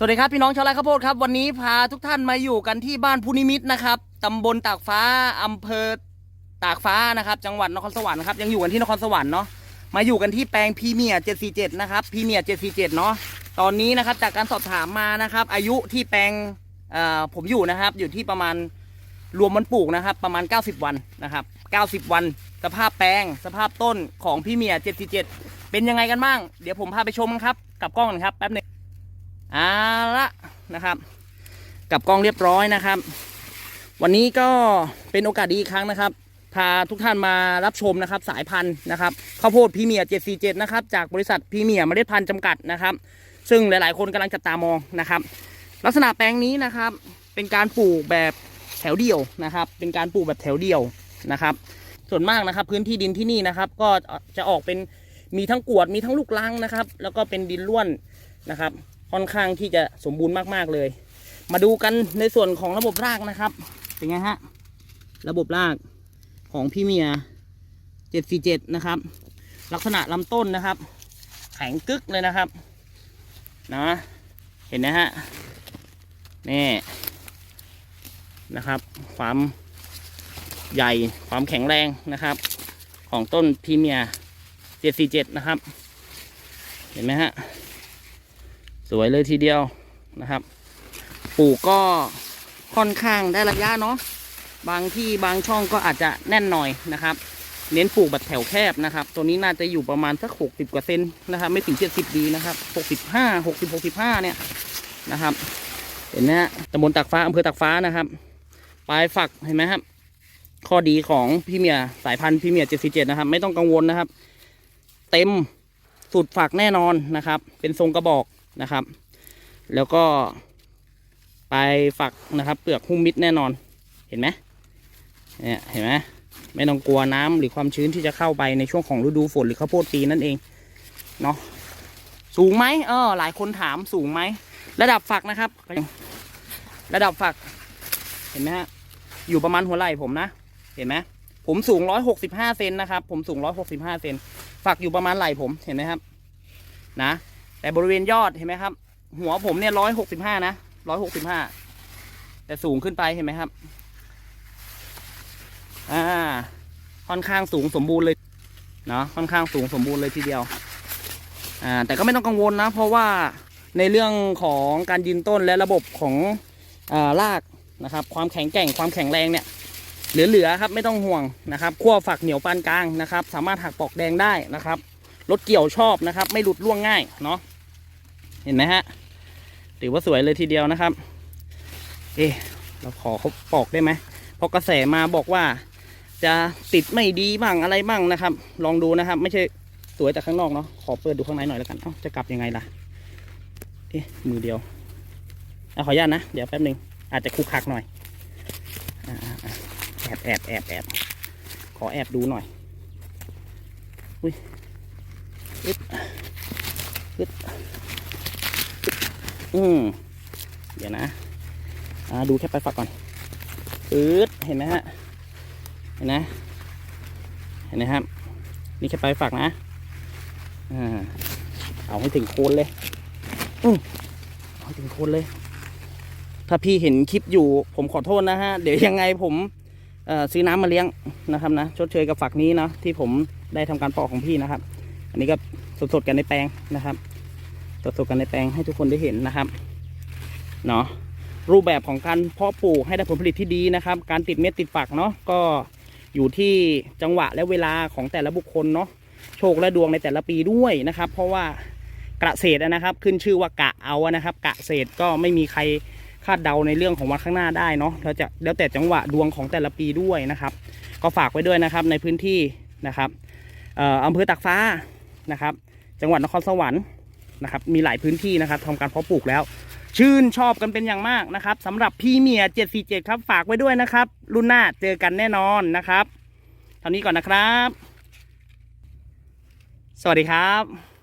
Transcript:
สวัสดีครับพี่น้องชาวไร่ข้าวโพดครับวันนี้พาทุกท่านมาอยู่กันที่บ้านพุนิมิตนะครับตำบลตากฟ้าอำเภอตากฟ้านะครับ จังหวัดนครสวรรค์ครับยังอยู่กันที่นครสวรรค์เนาะมาอยู่กันที่แปลงพีเมียร์747นะครับพีเมียร์747เนาะตอนนี้นะครับจากการสอบถามมานะครับ อายุที่แปลงผมอยู่นะครับ อยู่ที่ประมาณรวมมันปลูกนะครับ ประมาณ 90 วันนะครับ 90 วัน สภาพแปลงสภาพต้นของพรีเมีย747เป็นยังไงกันบ้าง เดี๋ยวผมพาไปชมกันครับ กับกล้องกันครับแป๊บหนึง เอาละนะครับ กับกล้องเรียบร้อยนะครับ วันนี้ก็เป็นโอกาสดีอีกครั้งนะครับ พาทุกท่านมารับชมนะครับ สายพันธุ์นะครับข้าวโพดพรีเมียร์747นะครับจากบริษัทพรีเมียร์เมล็ดพันธุ์จำกัดนะครับ ซึ่งหลาย ๆ คนกำลังจับตามองนะครับ ลักษณะแปลงนี้นะครับ เป็นการปลูกแบบแถวเดี่ยวนะครับ เป็นการปลูกแบบแถวเดี่ยวนะครับ ส่วนมากนะครับพื้นที่ดินที่นี่นะครับ ก็จะออกเป็นมีทั้งกวดมีทั้งลูกลังนะครับ แล้วก็เป็นดินร่วนนะครับ ค่อนข้างที่จะสมบูรณ์มากๆเลย มาดูกันในส่วนของระบบรากนะครับ เป็นไงฮะ ระบบรากของพี่เมีย747นะครับ ลักษณะลำต้นนะครับ แข็งกึกเลยนะครับนะเห็นนะฮะนี่นะครับ ความใหญ่ความแข็งแรงนะครับ ของต้นพีเมีย747 นะครับ เห็นไหมฮะ สวยเลยทีเดียวนะครับ ปลูกก็ค่อนข้างได้ระยะเนาะบางที่บางช่องก็อาจจะแน่นหน่อยนะครับ เน้นปลูกแบบแถวแคบนะครับ ตัวนี้น่าจะอยู่ประมาณสักหกสิบกว่าเซนนะครับ ไม่ถึงเจ็ดสิบดีนะครับหกสิบห้าหกสิบหกสิบห้าเนี่ยนะครับ เห็นไหมฮะตำบลตากฟ้าอำเภอตากฟ้านะครับ ปลายฝักเห็นไหมครับ ข้อดีของพี่เมียสายพันธุ์พี่เมียเจ็ดสิบเจ็ดนะครับ ไม่ต้องกังวลนะครับ เต็มสุดฝักแน่นอนนะครับ เป็นทรงกระบอก นะครับ แล้วก็ไปฝักนะครับ เปลือกหุ้มมิดแน่นอนเห็นไหมเนี่ยเห็นไหมไม่ต้องกลัวน้ำหรือความชื้นที่จะเข้าไปในช่วงของฤดูฝนหรือข้าวโพดปีนั่นเองเนาะสูงไหมเออหลายคนถามสูงไหมระดับฝักนะครับ ระดับฝัก เห็นไหมฮะอยู่ประมาณหัวไหล่ผมนะ เห็นไหมผมสูงร้อยหกสิบห้าเซนนะครับ ผมสูงร้อยหกสิบห้าเซนฝักอยู่ประมาณไหล่ผมเห็นไหมครับ นะ แต่บริเวณยอดเห็นไหมครับ หัวผมเนี่ยร้อยหกสิบห้านะร้อยหกสิบห้าแต่สูงขึ้นไปเห็นไหมครับ อ่า ค่อนข้างสูงสมบูรณ์เลยเนาะค่อนข้างสูงสมบูรณ์เลยทีเดียว อ่า แต่ก็ไม่ต้องกังวลนะ เพราะว่าในเรื่องของการยืนต้นและระบบของอ่ารากนะครับ ความแข็งแกร่งความแข็งแรงเนี่ยเหลือๆครับไม่ต้องห่วงนะครับขั้วฝักเหนียวปานกลางนะครับ สามารถหักปอกแดงได้นะครับรถเกี่ยวชอบนะครับ ไม่หลุดร่วงง่ายเนาะ เห็นไหมฮะถือว่าสวยเลยทีเดียวนะครับ เอ๊เราขอเขาปอกได้ไหมเพราะกระแสมาบอกว่า จะติดไม่ดีบ้างอะไรบ้างนะครับ ลองดูนะครับ ไม่ใช่สวยแต่ข้างนอกเนาะขอเปิดดูข้างในหน่อยแล้วกันเอ้าจะกลับยังไงล่ะเอ๊ะมือเดียวเอาขออนุญาตนะ เดี๋ยวแป๊บหนึงอาจจะคุกคักหน่อยแอบแอบแอบแอบขอแอบดูหน่อยอุ้ยอึดอึด อืมเดี๋ยวนะอ่าดูแค่ปลายฝักก่อนอึดเห็นไหมฮะ เห็นนะ เห็นไหมครับ นี่แค่ปลายฝักนะอ่าเอาให้ถึงโคนเลย อืมเอาให้ถึงโคนเลย ถ้าพี่เห็นคลิปอยู่ ผมขอโทษนะฮะ เดี๋ยวยังไงผมซื้อน้ำมาเลี้ยงนะครับนะชดเชยกับฝักนี้เนาะที่ผมได้ทำการปอกของพี่นะครับ อันนี้ก็สดๆกันในแปลงนะครับ สดๆกันในแปลงให้ทุกคนได้เห็นนะครับเนาะรูปแบบของการเพาะปลูกให้ได้ผลผลิตที่ดีนะครับ การติดเม็ดติดฝักเนาะก็อยู่ที่จังหวะและเวลาของแต่ละบุคคลเนาะโชคและดวงในแต่ละปีด้วยนะครับ เพราะว่ากระเศษนะครับ ขึ้นชื่อว่ากะเอานะครับ กะเศษก็ไม่มีใครคาดเดาในเรื่องของวันข้างหน้าได้เนาะแล้วจะแล้วแต่จังหวะดวงของแต่ละปีด้วยนะครับ ก็ฝากไว้ด้วยนะครับในพื้นที่นะครับอออำเภอตากฟ้านะครับ จังหวัดนครสวรรค์ นะครับ มีหลายพื้นที่นะครับทำการเพาะปลูกแล้ว ชื่นชอบกันเป็นอย่างมากนะครับสำหรับพี่เมีย 747 ครับฝากไว้ด้วยนะครับ รุ่นหน้าเจอกันแน่นอนนะครับ เท่านี้ก่อนนะครับ สวัสดีครับ